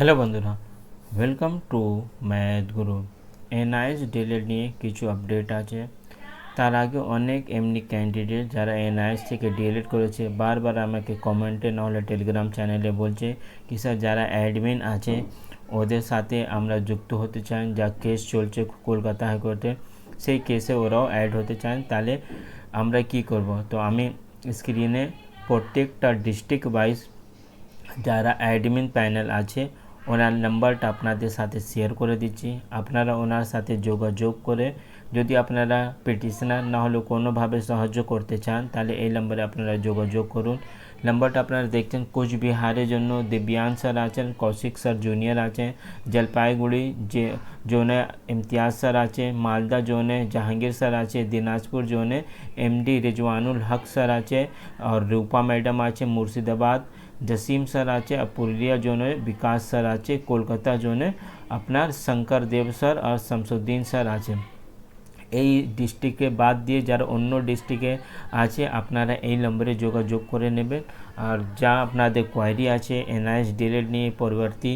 Hello বন্ধুরা welcome to math guru NIS DElEd নিয়ে কিছু আপডেট আছে। তার আগে অনেক এমনি ক্যান্ডিডেট যারা এনআইএস থেকে ডিএলএড করেছে, বারবার আমাকে কমেন্টে নাহলে টেলিগ্রাম চ্যানেলে বলছে, কি স্যার যারা অ্যাডমিন আছে, ওদের সাথে আমরা যুক্ত হতে চান যা কেস চলছে কলকাতা হাইকোর্টে, সেই কেসে ওরাও অ্যাড হতে চান, তাহলে আমরা কি করব? তো আমি স্ক্রিনে প্রত্যেকটা ডিস্ট্রিক্ট ওয়াইজ যারা অ্যাডমিন প্যানেল আছে ওনার নাম্বারটা আপনাদের সাথে শেয়ার করে দিচ্ছি। আপনারা ওনার সাথে যোগাযোগ করে যদি আপনারা পিটিশনার না হলেও কোনোভাবে সাহায্য করতে চান, তাহলে এই নম্বরে আপনারা যোগাযোগ করুন। নাম্বারটা আপনারা দেখছেন, কোচবিহারের জন্য দিব্যান স্যার আছেন, কৌশিক স্যার জুনিয়র আছেন, জলপাইগুড়ি যে জোনে ইমতিয়াজ স্যার আছে, মালদা জোনে জাহাঙ্গীর স্যার আছে, দিনাজপুর জোনে এমডি রিজওয়ানুল হক স্যার আছে, আর রূপা ম্যাডাম আছে মুর্শিদাবাদ। জসিম স্যার আছে আর পুরুলিয়া জোনে বিকাশ স্যার আছে কলকাতা জোনে আপনার শঙ্কর দেব স্যার আর শামসুদ্দিন স্যার আছে এই ডিস্ট্রিক্টে বাদ দিয়ে যারা অন্য ডিস্ট্রিক্টে আছে আপনারা এই নম্বরে যোগাযোগ করে নেবেন আর যা আপনাদের কোয়ারি আছে এনআইএস ডিলেট নিয়ে পরবর্তী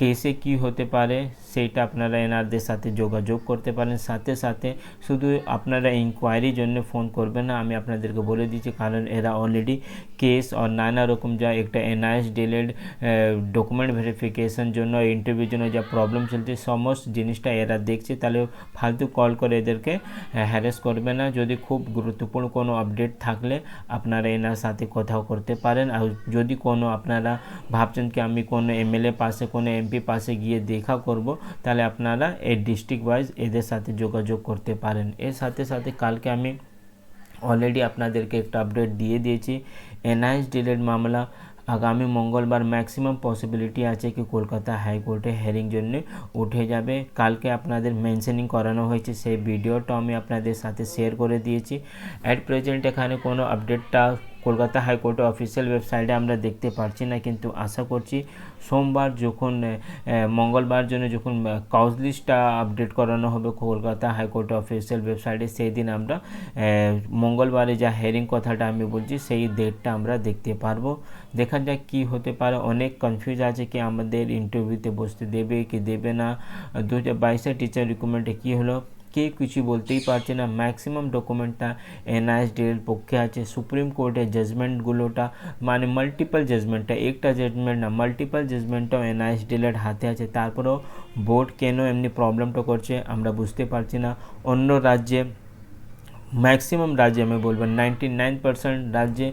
কেসে কি হতে পারে সেইটা আপনারা এনারদের সাথে যোগাযোগ করতে পারেন। সাথে সাথে শুধু আপনারা ইনকোয়ারির জন্য ফোন করবেন না, আমি আপনাদেরকে বলে দিচ্ছি, কারণ এরা অলরেডি কেস আর নানা রকম যা একটা এনআইএস ডিলেড ডকুমেন্ট ভেরিফিকেশন জন্য ইন্টারভিউর জন্য যা প্রবলেম চলছে, সমস্ত জিনিসটা এরা দেখছে। তাহলে ফালতু কল করে এদেরকে হ্যারেস করবে না। যদি খুব গুরুত্বপূর্ণ কোনো আপডেট থাকলে আপনারা এনার সাথে কথাও করতে পারেন। আর যদি কোনো আপনারা ভাবছেন কি আমি কোনো এমএলএ পাশে কোনো এমপি পাশে গিয়ে দেখা করব, তাহলে আপনারা এই ডিস্ট্রিক্ট ওয়াইজ এদের সাথে যোগাযোগ করতে পারেন। এর সাথে সাথে কালকে আমি অলরেডি আপনাদেরকে একটা আপডেট দিয়ে দিয়েছি। এনআইএস ডিলেড মামলা, আগামী মঙ্গলবার ম্যাক্সিমাম পসিবিলিটি আছে কি কলকাতা হাইকোর্টে হেয়ারিং জন্য উঠে যাবে। কালকে আপনাদের মেনশনিং করানো হয়েছে, সেই ভিডিওটা আমি আপনাদের সাথে শেয়ার করে দিয়েছি। অ্যাট প্রেজেন্ট এখানে কোনো আপডেটটা কলকাতা হাইকোর্টের অফিসিয়াল ওয়েবসাইটে আমরা দেখতে পারছি না, কিন্তু আশা করছি সোমবার যখন মঙ্গলবার জন্য যখন কাউজ লিস্টটা আপডেট করানো হবে কলকাতা হাইকোর্টের অফিসিয়াল ওয়েবসাইটে, সেই দিন আমরা মঙ্গলবারে যা হেয়ারিং কথাটা আমি বলছি, সেই ডেটটা আমরা দেখতে পারব। দেখা যাক কি হতে পারে। অনেক কনফিউজ আছে কি আমাদের ইন্টারভিউতে বসতে দেবে, কি দেবে না। দু হাজার বাইশের টিচার রিক্রুটমেন্টে কী হলো? কে কিছু বলতেই পারছে না। ম্যাক্সিমাম ডকুমেন্টটা এনআইএসডিএল পক্ষে আছে। সুপ্রিম কোর্টের জাজমেন্টগুলোটা মানে মাল্টিপল জাজমেন্টটা একটা জাজমেন্ট না মাল্টিপল জাজমেন্টটাও এনআইএসডিএলের হাতে আছে। তারপরেও বোর্ড কেন এমনি প্রবলেমটা করছে আমরা বুঝতে পারছি না। অন্য রাজ্যে ম্যাক্সিমাম রাজ্যে, আমি বলব নাইনটি নাইন পার্সেন্ট রাজ্যে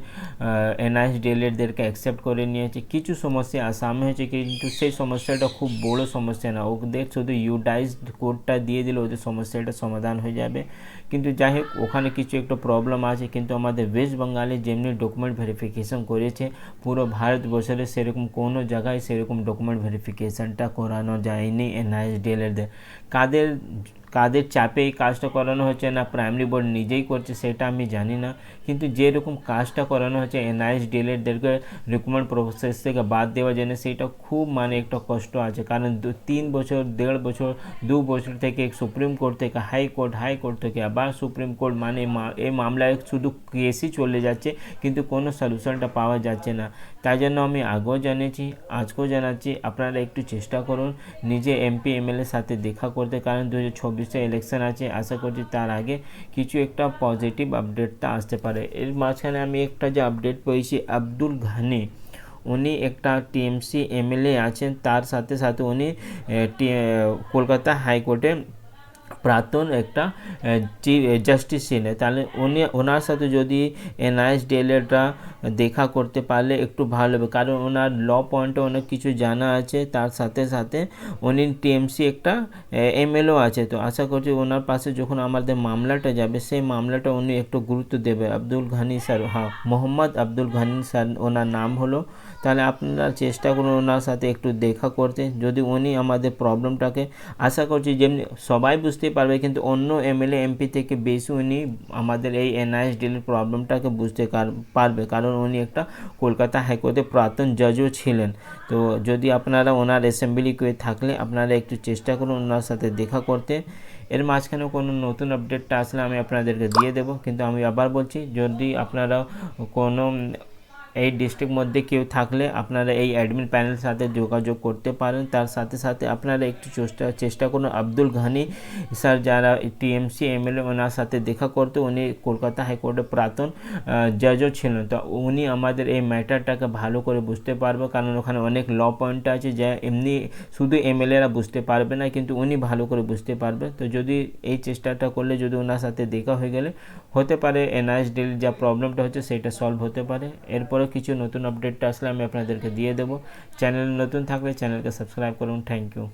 এনআইএস ডিএলএডদেরকে অ্যাকসেপ্ট করে নিয়েছে। কিছু সমস্যা আসামে হয়েছে কিন্তু সেই সমস্যাটা খুব বড় সমস্যা না। ওদের শুধু ইউটাইজড কোডটা দিয়ে দিলে ওদের সমস্যাটা সমাধান হয়ে যাবে। কিন্তু যাই হোক, ওখানে কিছু একটু প্রবলেম আছে, কিন্তু আমাদের ওয়েস্ট বেঙ্গলে যেমনি ডকুমেন্ট ভেরিফিকেশন করেছে, পুরো ভারতবর্ষের সেরকম কোনো জায়গায় সেরকম ডকুমেন্ট ভেরিফিকেশনটা করানো যায়নি এনআইএস ডিএলএডদের কাদের কাদের চাপে এই কাজটা করানো হচ্ছে না প্রাইমারি বোর্ড নিজেই করছে, সেটা আমি জানি না। কিন্তু যেরকম কাজটা করানো হচ্ছে এনআইএস ডিএলএডদেরকে রিক্রুটমেন্ট প্রসেস থেকে বাদ দেওয়ার জন্য সেইটা খুব মানে একটা কষ্ট আছে। কারণ তিন বছর, দেড় বছর, দু বছর থেকে সুপ্রিম কোর্ট থেকে হাইকোর্ট হাইকোর্ট থেকে আবার সুপ্রিম কোর্ট মানে এই মামলায় শুধু কেসই চলে যাচ্ছে, কিন্তু কোনো সলিউশনটা পাওয়া যাচ্ছে না। তাই জন্য আমি আগেও জানিয়েছি, আজকেও জানাচ্ছি, আপনারা একটু চেষ্টা করুন, নিজে এমপি এমএলএর সাথে দেখা করতে। কারণ দু হাজার চব্বিশে ইলেকশন আছে, আশা করছি তার আগে কিছু একটা পজিটিভ আপডেটটা আসতে পারে। এর মাঝখানে আমি একটা যে আপডেট পেয়েছি, আব্দুল ঘানি। উনি একটা টিএমসি এমএলএ আছেন, তার সাথে সাথে উনি কলকাতা হাইকোর্টে প্রাক্তন একটা জাস্টিস ছিলেন। তাহলে উনি, ওনার সাথে যদি এনআইএস ডিএলএডরা দেখা করতে পারলে একটু ভালো হবে। কারণ ওনার ল পয়েন্টে অনেক কিছু জানা আছে। তার সাথে সাথে উনি টিএমসি একটা এমএলও আছে। তো আশা করছি ওনার পাশে যখন আমাদের মামলাটা যাবে, সেই মামলাটা উনি একটু গুরুত্ব দেবে। আব্দুল ঘানি স্যার হ্যাঁ মোহাম্মদ আব্দুল ঘানি স্যার, ওনার নাম হলো। তাহলে আপনারা চেষ্টা করুন ওনার সাথে একটু দেখা করতে। যদি উনি আমাদের প্রবলেমটাকে আশা করছি যেমনি সবাই বুঝতে পারবে, কিন্তু অন্য এমএলএ এমপি থেকে বেশি উনি আমাদের এই এনআইএস ডিলের প্রবলেমটাকে বুঝতে পারবে। কারণ উনি একটা কলকাতা হাইকোর্টে প্রাক্তন জজও ছিলেন। তো যদি আপনারা ওনার অ্যাসেম্বলি করে থাকলে আপনারা একটু চেষ্টা করুন ওনার সাথে দেখা করতে। এর মাঝখানে কোনো নতুন আপডেটটা আসলে আমি আপনাদেরকে দিয়ে দেবো। কিন্তু আমি আবার বলছি, যদি আপনারা কোনো এই ডিস্ট্রিক্ট মধ্যে কেউ থাকলে আপনারা এই অ্যাডমিন প্যানেলের সাথে যোগাযোগ করতে পারেন। তার সাথে সাথে আপনারা একটু চেষ্টা চেষ্টা করুন আব্দুল ঘানি স্যার যারা টিএমসি, এমএলএ ওনার সাথে দেখা করতে, উনি কলকাতা হাইকোর্টের প্রাক্তন জাজও ছিলেন। তো উনি আমাদের এই ম্যাটারটাকে ভালো করে বুঝতে পারবে, কারণ ওখানে অনেক ল পয়েন্ট আছে যা এমনি শুধু এমএলএরা বুঝতে পারবে না, কিন্তু উনি ভালো করে বুঝতে পারবে। তো যদি এই চেষ্টাটা করলে, যদি ওনার সাথে দেখা হয়ে গেলে, হতে পারে এনআইএস ডিল যা প্রবলেমটা হচ্ছে, সেটা সলভ হতে পারে। এরপরে কিছু নতুন আপডেটটা আসলে আমি আপনাদেরকে দিয়ে দেবো। চ্যানেল নতুন থাকলে চ্যানেলকে সাবস্ক্রাইব করুন। Thank you